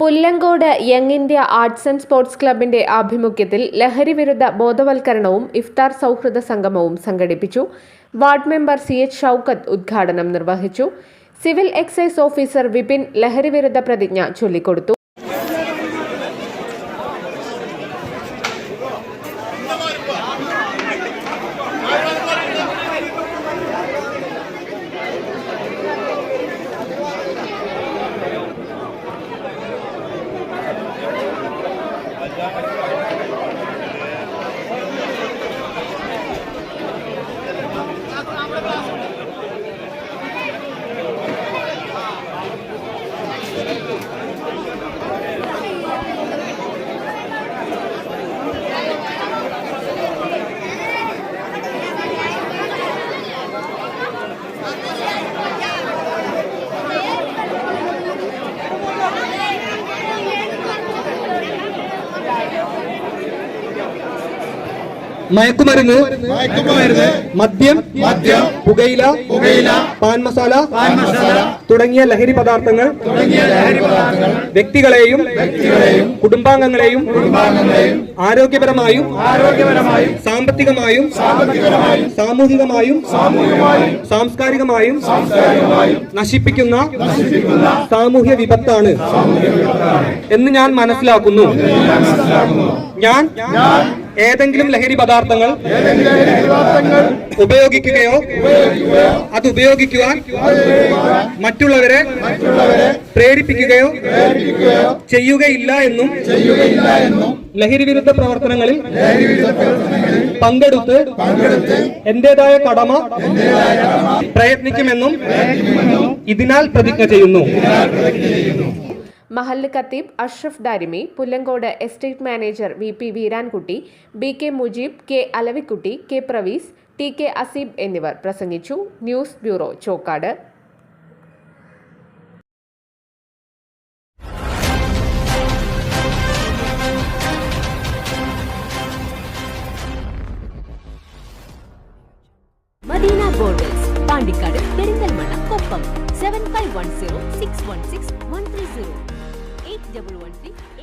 Pullangode young India arts and sports ക്ലബിന്റെ ആഭിമുഖ്യത്തിൽ ലഹരി വിരുദ്ധ ബോധവൽക്കരണവും ഇഫ്താർ സൗഹൃദ സംഗമവും സംഘടിപ്പിച്ചു. Ward member C H Shoukath ഉദ്ഘാടനം നിർവഹിച്ചു. സിവിൽ എക്സൈസ് ഓഫീസർ വിപിൻ ലഹരി വിരുദ്ധ പ്രതിജ്ഞ ചൊല്ലിക്കൊടുത്തു. മയക്കുമരുന്ന് മയക്കുമരുന്ന് മദ്യം മദ്യം പുകയില പുകയില പാൻ മസാല പാൻ മസാല തുടങ്ങിയ ലഹരി പദാർത്ഥങ്ങൾ തുടങ്ങിയ ലഹരി പദാർത്ഥങ്ങൾ വ്യക്തികളെയും വ്യക്തികളെയും കുടുംബാംഗങ്ങളെയും കുടുംബാംഗങ്ങളെയും ആരോഗ്യപരമായും ആരോഗ്യപരമായും സാമ്പത്തികമായും സാമ്പത്തികമായും സാമൂഹികമായും സാമൂഹികമായും സാംസ്കാരികമായും സാംസ്കാരികമായും നശിപ്പിക്കുന്ന നശിപ്പിക്കുന്ന സാമൂഹ്യ വിപത്താണ് എന്ന് ഞാൻ മനസ്സിലാക്കുന്നു. ഞാൻ ഏതെങ്കിലും ലഹരി പദാർത്ഥങ്ങൾ ഉപയോഗിക്കുകയോ അത് ഉപയോഗിക്കുവാൻ മറ്റുള്ളവരെ പ്രേരിപ്പിക്കുകയോ ചെയ്യുകയില്ല എന്നും ലഹരി വിരുദ്ധ പ്രവർത്തനങ്ങളിൽ പങ്കെടുത്ത് എന്റേതായ കടമ പ്രയത്നിക്കുമെന്നും ഇതിനാൽ പ്രതിജ്ഞ ചെയ്യുന്നു. മഹല്ല് ഖത്തീബ് Ashraf Darimi Pullangode estate manager V P Veerankutty B K Mujeeb K Alavikutty K Praveez T K Aseeb എന്നിവർ പ്രസംഗിച്ചു. News bureau Chokkad. Medina Perinthalmanna eight double one three